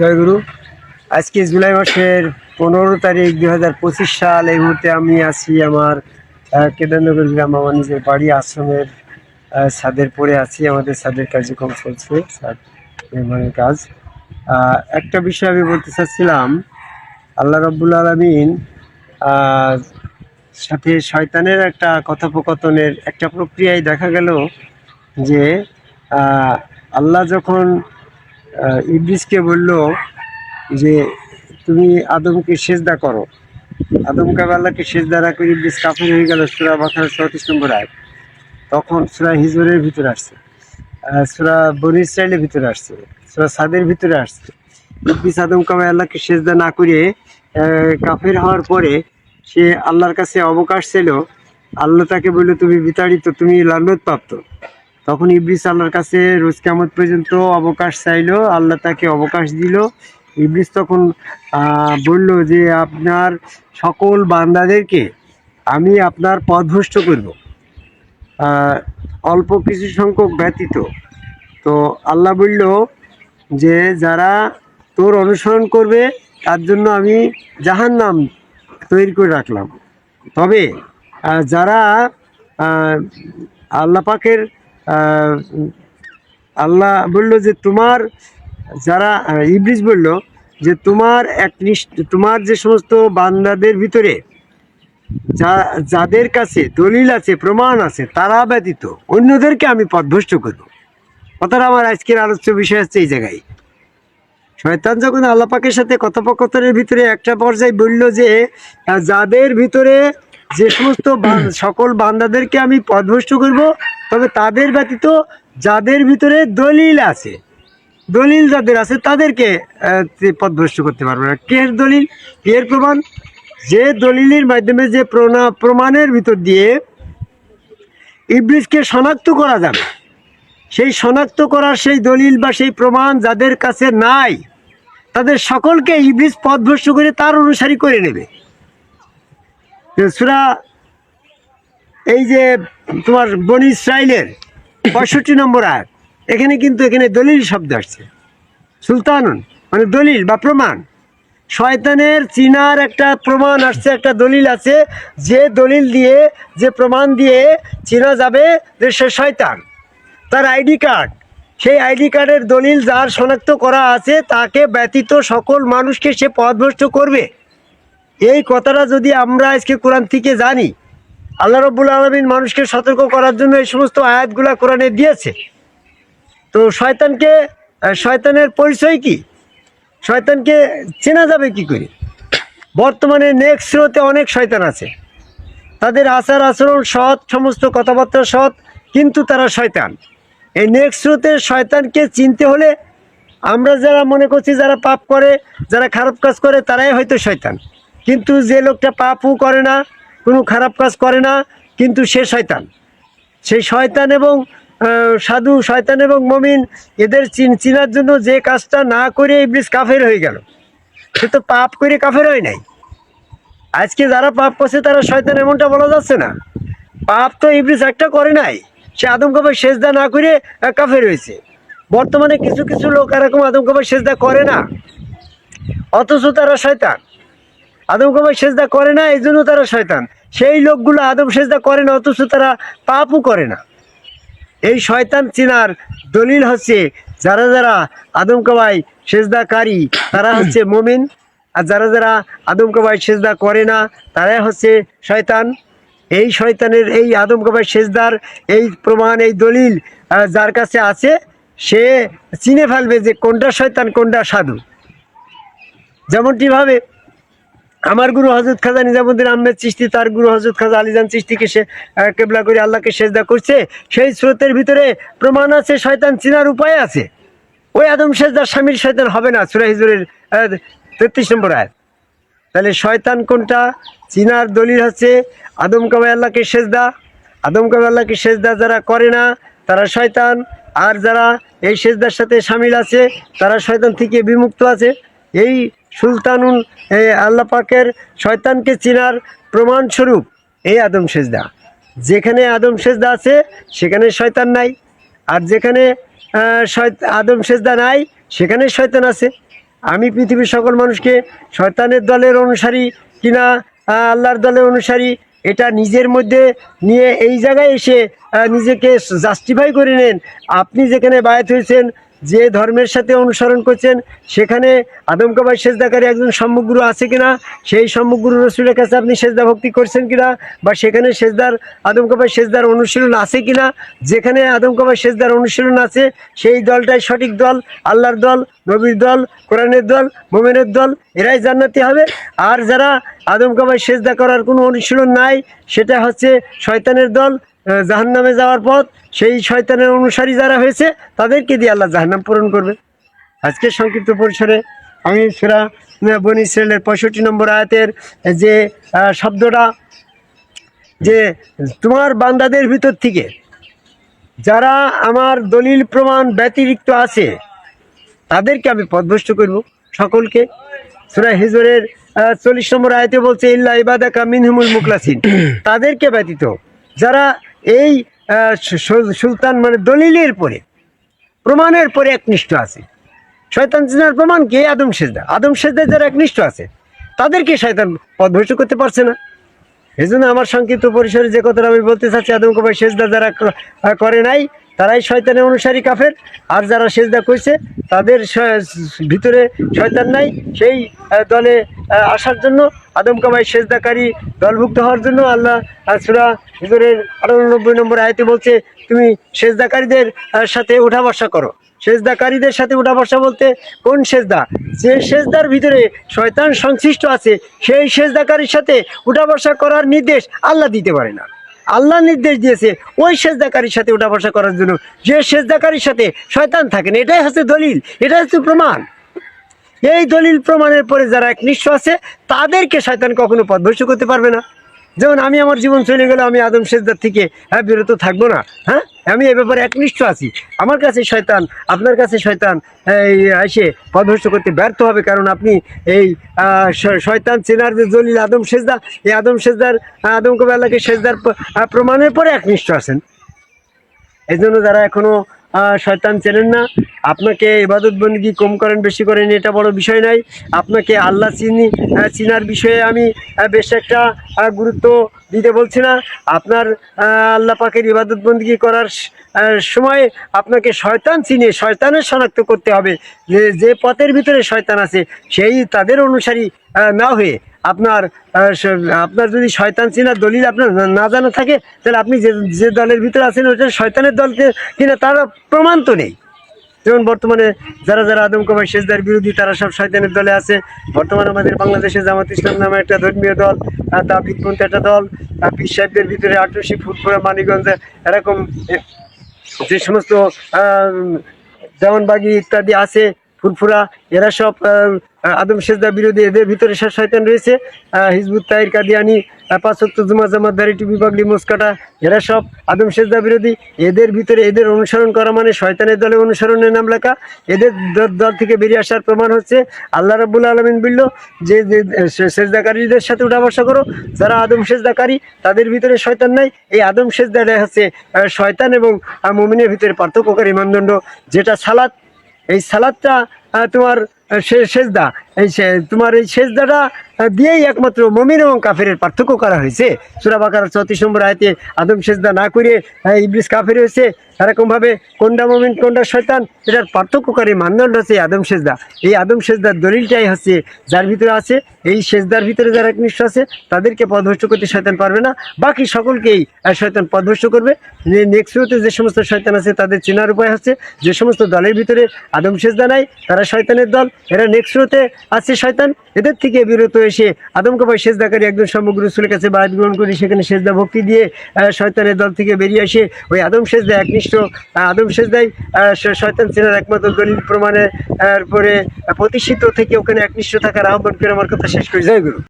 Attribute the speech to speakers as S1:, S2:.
S1: জয়গুরু আজকে জুলাই মাসের পনেরো তারিখ দুই হাজার পঁচিশ সাল, এই মুহূর্তে আমি আছি আমার কেদারনগর গ্রাম, আমার নিজের বাড়ি আশ্রমের ছাদের পরে আছি, আমাদের ছাদের কার্যক্রম চলছে, ছাদ নির্মাণের কাজ। একটা বিষয় আমি বলতে চাচ্ছিলাম, আল্লাহ রব্বুল আলমিন সাথে শয়তানের একটা কথোপকথনের একটা প্রক্রিয়ায় দেখা গেল যে আল্লাহ যখন ইবলিসকে বলল যে, তুমি আদমকে সেজদা করো। আদমকে আল্লাহকে সেজদা না করে ইবলিস কাফের হয়ে গেল সুরা বাখার চৌত্রিশ নম্বর আয় তখন সুরা হিজরের ভিতরে আসছে সুরা বনি ইসরায়েলের ভিতরে আসছে, সুরা সাদের ভিতরে আসছে। ইবলিস আদম আল্লাহকে সেজদা না করে কাফের হওয়ার পরে সে আল্লাহর কাছে অবকাশ ছিল আল্লাহ তাকে বলল, তুমি বিতাড়িত, তুমি লালত প্রাপ্ত। তখন ইবলিস আল্লাহর কাছে রোজ কেমন পর্যন্ত অবকাশ চাইলো আল্লাহ তাকে অবকাশ দিল। ইবলিস তখন বলল যে আপনার সকল বান্দাদেরকে আমি আপনার পথভ্রষ্ট করব। অল্প কিছু সংখ্যক ব্যতীত। তো আল্লাহ বলল যে যারা তোর অনুসরণ করবে তার জন্য আমি জাহান্নাম তৈরি করে রাখলাম। তবে যারা আহ, আল্লাহ বলল যে তোমার যারা ইবলিস বলল যে তোমার এক তোমার যে সমস্ত বান্দাদের ভিতরে যা, যাদের কাছে দলিল আছে, প্রমাণ আছে, তারা ব্যতীত অন্যদেরকে আমি পথভ্রষ্ট করব। কথাটা আমার আজকের আলোচ্য বিষয় হচ্ছে এই জায়গায়। শয়তান যখন আল্লাপাকের সাথে কথোপকথনের ভিতরে একটা পর্যায়ে বলল যে যাদের ভিতরে যে সমস্ত সকল বান্দাদেরকে আমি পথভ্রষ্ট করব তবে তাদের ব্যতীত যাদের ভিতরে দলিল আছে, দলিল যাদের আছে তাদেরকে তে- করতে পারবে না। কে দলিল? কে প্রমাণ? যে দলিলের মাধ্যমে যে প্রণা- প্রমাণের ভিতর দিয়ে ইবলিসকে শনাক্ত করা যাবে, সেই শনাক্ত করার সেই দলিল বা সেই প্রমাণ যাদের কাছে নাই, তাদের সকলকে ইবলিস পথভ্রষ্ট করে তার অনুসারী করে নেবে। সুরা, এই যে তোমার বনি ইসরায়েলের পঁয়ষট্টি নম্বর আয় এখানে কিন্তু এখানে দলিল শব্দ আসছে। সুলতান মানে দলিল বা প্রমাণ। শয়তানের চিনার একটা প্রমাণ আসছে, একটা দলিল আছে। যে দলিল দিয়ে, যে প্রমাণ দিয়ে চেনা যাবে যে সে শয়তান। তার আইডি কার্ড। সেই আইডি কার্ডের দলিল যার শনাক্ত করা আছে, তাকে ব্যতীত সকল মানুষকে সে পথভ্রষ্ট করবে। এই কথাটা যদি আমরা আজকে কোরআন থেকে জানি আল্লাহ রব্বুল আলমিন মানুষকে সতর্ক করার জন্য এই সমস্ত আয়াতগুলা কোরআনে দিয়েছে। তো শয়তানকে শয়তানের পরিচয় কি? শয়তানকে চেনা যাবে কি করে? বর্তমানে নেক্সট স্রোতে অনেক শয়তান আছে। তাদের আচার আচরণ সৎ, সমস্ত কথাবার্তা সৎ, কিন্তু তারা শয়তান। এই নেক্সট স্রোতে শয়তানকে চিনতে হলে আমরা যারা মনে করছি যারা পাপ করে, যারা খারাপ কাজ করে, তারাই হয়তো শয়তান। কিন্তু যে লোকটা পাপও করে না কোনো খারাপ কাজ করে না, কিন্তু সে শয়তান। সেই শয়তান এবং সাধু, শয়তান এবং মমিন, এদের চিন, চিনার জন্য যে কাজটা না করে ইবলিস কাফের হয়ে গেল। সে তো পাপ করে কাফের হয় নাই। আজকে যারা পাপ করছে, তারা শয়তান এমনটা বলা যাচ্ছে না। পাপ তো ইবলিস একটা করে নাই। সে আদম কাপড় সেজদা না করে কাফের হয়েছে। বর্তমানে কিছু কিছু লোক এরকম আদম কাপড় সেজদা করে না। অথচ তারা শয়তান। আদম কাপড় সেজদা করে না, এই জন্য তারা শয়তান। সেই লোকগুলো আদম সেজদা করে না, অথচ তারা পাপও করে না। এই শয়তান চিনার দলিল হচ্ছে, যারা যারা আদম কবাই সেজদাকারী, তারা হচ্ছে মমিন। আর যারা যারা আদম কবাই সেজদা করে না, তারাই হচ্ছে শয়তান। এই শয়তানের, এই আদম কবাই সেজদার এই প্রমাণ, এই দলিল যার কাছে আছে, সে চিনে ফেলবে যে কোনটা শয়তান, কোনটা সাধু। যেমনটিভাবে আমার গুরু হজরত খাজা নিজামুদ্দিন আহমেদ চিস্তি তার গুরু হজরত খাজা আলিজান চিস্তিকে সে কেবলা করে আল্লাহকে সেজদা করছে। সেই স্রোতের ভিতরে প্রমাণ আছে, শয়তান চিনার উপায় আছে। ওই আদম সেজদার স্বামীর শয়তান হবে না, সুরা হিজুরের তেত্রিশ নম্বর আয় তাহলে শয়তান কোনটা? চিনার দলিল হচ্ছে আদম কাবাই আল্লাহকে সেজদা। আদম কাবাই আল্লাহকে সেজদা যারা করে না, তারা শয়তান। আর যারা এই সেজদার সাথে সামিল আছে, তারা শয়তান থেকে বিমুক্ত আছে। এই সুলতানুল আল্লাহ পাকের শয়তানকে চিনার প্রমাণস্বরূপ এই আদম সেজদা। যেখানে আদম সেজদা আছে, সেখানে শয়তান নাই। আর যেখানে আদম সেজদা নাই, সেখানে শয়তান আছে। আমি পৃথিবীর সকল মানুষকে শয়তানের দলের অনুসারী কিনা আল্লাহর দলের অনুসারী, এটা নিজের মধ্যে নিয়ে এই জায়গায় এসে নিজেকে জাস্টিফাই করে নেন। আপনি যেখানে বায়াত হয়েছেন যে ধর্মের সাথে অনুসরণ করছেন, সেখানে আদমকাবাই সেজদাকারী একজন সম্মুখগুরু আছে কিনা, সেই সম্মুখগুরু রসুলের কাছে আপনি সেজদা ভক্তি করছেন কিনা, বা সেখানে সেজদার আদমকাবাই সেজদার অনুশীলন আছে কিনা, যেখানে আদমকাবাই সেজদার অনুশীলন আছে, সেই দলটাই সঠিক দল, আল্লাহর দল, নবীর দল, কোরআনের দল, মোমেনের দল, এরাই জান্নাতি হবে। আর যারা আদমকাবাই সেজদা করার কোনো অনুশীলন নাই, সেটা হচ্ছে শয়তানের দল জাহান নামে যাওয়ার পথ সেই শয়তানের অনুসারী যারা হয়েছে, তাদেরকে দিয়ে আল্লাহ জাহান্নাম পূরণ করবে। আজকে সংক্ষিপ্ত পরিসরে আমি সেরা বনি ইসরায়েলের পঁয়ষট্টি নম্বর আয়াতের যে শব্দটা, যে তোমার বান্দাদের ভিতর থেকে যারা আমার দলিল প্রমাণ ব্যতিরিক্ত আছে, তাদেরকে আমি পদভ্রষ্ট করব সকলকে। সুরা হিজরের চল্লিশ নম্বর আয়তে বলছে, ইল্লা ইবাদাকা মিনহুমুল মুকলাসিন তাদেরকে ব্যতীত যারা এই সুলতান মানে দলিলের পরে, প্রমাণের পরে একনিষ্ঠ আছে। শয়তান চিনার প্রমাণ কে? আদম সেজদা। আদম সেজদা যারা একনিষ্ঠ আছে, তাদেরকে শয়তান পদভ্রষ্ট করতে পারছে না। এই জন্য আমার সংক্ষিপ্ত পরিসরে যে কথাটা আমি বলতে চাচ্ছি আদম কবাই সেজদা যারা করে নাই, তারাই শয়তানের অনুসারী কাফের। আর যারা সেজদা করছে, তাদের ভিতরে শয়তান নাই। সেই দলে আসার জন্য আদম কামাই সেজদাকারী দলভুক্ত হওয়ার জন্য আল্লাহ সুরা হুজুরের আটানব্বই নম্বর আয়তে বলছে, তুমি সেজদাকারীদের সাথে উঠা বসা করো। সেজদাকারীদের সাথে উঠা বসা বলতে কোন সেজদা? যে সেজদার ভিতরে শয়তান সংশ্লিষ্ট আছে, সেই সেজদাকারীর সাথে উঠা বসা করার নির্দেশ আল্লাহ দিতে পারে না। আল্লাহ নির্দেশ দিয়েছে ওই সেজদাকারীর সাথে উঠা বসা করার জন্য। যে সেজদাকারীর সাথে শয়তান থাকে না, এটাই হচ্ছে দলিল, এটাই হচ্ছে প্রমাণ। এই দলিল প্রমাণের পরে যারা একনিষ্ঠ আছে, তাদেরকে শয়তান কখনো পদভস্ত করতে পারবে না। যেমন আমি আমার জীবন চলে গেলে আমি আদম সেজদার থেকে হ্যাঁ বিরত থাকব না হ্যাঁ? আমি এ ব্যাপারে একনিষ্ঠ আছি। আমার কাছে শয়তান আপনার কাছে শয়তান এই এসে পদভস্ত করতে ব্যর্থ হবে কারণ আপনি এই শয়তান চেনার যে দলিল আদম সেজদা এই আদম সেজদার আদম কবে আল্লাহকে সেজদার প্রমাণের পরে একনিষ্ঠ আছেন। এই জন্য যারা এখনও আহ, শয়তান চেনেন না। আপনাকে ইবাদত বন্দী কম করেন, বেশি করেন, এটা বড় বিষয় নাই আপনাকে আল্লাহ চিনি চিনার বিষয়ে আমি বেশ একটা গুরুত্ব দিতে বলছি না। আপনার আল্লাহ পাকের ইবাদত বন্দী করার সময় আপনাকে শয়তান চিনে, শয়তানের শনাক্ত করতে হবে। যে যে পথের ভিতরে শয়তান আছে, সেই তাদের অনুসারী না হয়ে আপনার আপনার যদি শয়তান চিনার দলিল আপনার না- জানা থাকে, তাহলে আপনি যে যে দলের ভিতরে আছেন ওটা শয়তানের দলকে কিনা তার প্রমাণ তো নেই। যেমন বর্তমানে যারা যারা আদম কবাই শেষদার বিরোধী, তারা সব শয়তানের দলে আছে। বর্তমানে আমাদের বাংলাদেশে জামাত ইসলাম নামে একটা ধর্মীয় দল আর তাবিদপন্থী একটা দল পীর সাহেবদের ভিতরে আটরশি ফুটপুরা মানিগঞ্জ এরকম যে সমস্ত জামানবাগি ইত্যাদি আছে ফুরফুরা, এরা সব আদম সেজদা বিরোধী এদের ভিতরে সব শয়তান রয়েছে। হিজবুত তাহির কাদিয়ানি পাঁচক্ত জুমা জামাত দারিটি বিভাগলি মুসকাটা, এরা সব আদম সেজদা বিরোধী। এদের ভিতরে এদের অনুসরণ করা মানে শয়তানের দলে অনুসরণের নাম লেখা। এদের দল থেকে বেরিয়ে আসার প্রমাণ হচ্ছে, আল্লাহ রাবুল আলমিন বলল, যে সেজদাকারীদের সাথে উঠা বসা করো। যারা আদম সেজদাকারী, তাদের ভিতরে শয়তান নাই। এই আদম সেজদাটা হচ্ছে শয়তান এবং মুমিনের ভিতরে পার্থক্যকারী মানদণ্ড। যেটা সালাত এই সালাদটা তোমার সেজদা। এই তোমার এই সেজদাটা দিয়েই একমাত্র মমিন এবং কাফেরের পার্থক্য করা হয়েছে। সুরা বাকার চৌত্রিশ নম্বর আয়তে আদম সেজদা না করে আহ, ইবলিস কাফের হয়েছে। এরকমভাবে কোনটা মমিন কোনটা শয়তান এটার পার্থক্যকারী মানদণ্ড হচ্ছে আদম সেজদা। এই আদম সেজদার দলিলটাই হচ্ছে যার ভিতরে আছে এই সেজদার ভিতরে যারা একনিষ্ঠ আছে তাদেরকে পদভষ্ট করতে শয়তান পারবে না। বাকি সকলকেই শয়তান পদভষ্ট করবে। নেক্সট যে সমস্ত শয়তান আছে তাদের চেনার উপায় হচ্ছে যে সমস্ত দলের ভিতরে আদম সেজদা নাই তারা শয়তানের দল। এরা নেক্সট আছে শয়তান। এদের থেকে বিরত এসে আদম কবাই সেজদাকারী একজন সমগ্র রসুলের কাছে বাদ গ্রহণ করে সেখানে সেজদা ভক্তি দিয়ে শয়তানের দল থেকে বেরিয়ে আসে ওই আদম সেজদা একনিষ্ঠ। আদম সেজদাই শয়তান চেনার একমাত্র দলিল প্রমাণের পরে প্রতিষ্ঠিত থেকে ওখানে একনিষ্ঠ থাকার আহ্বান করে আমার কথা শেষ করে। জয় গুরু।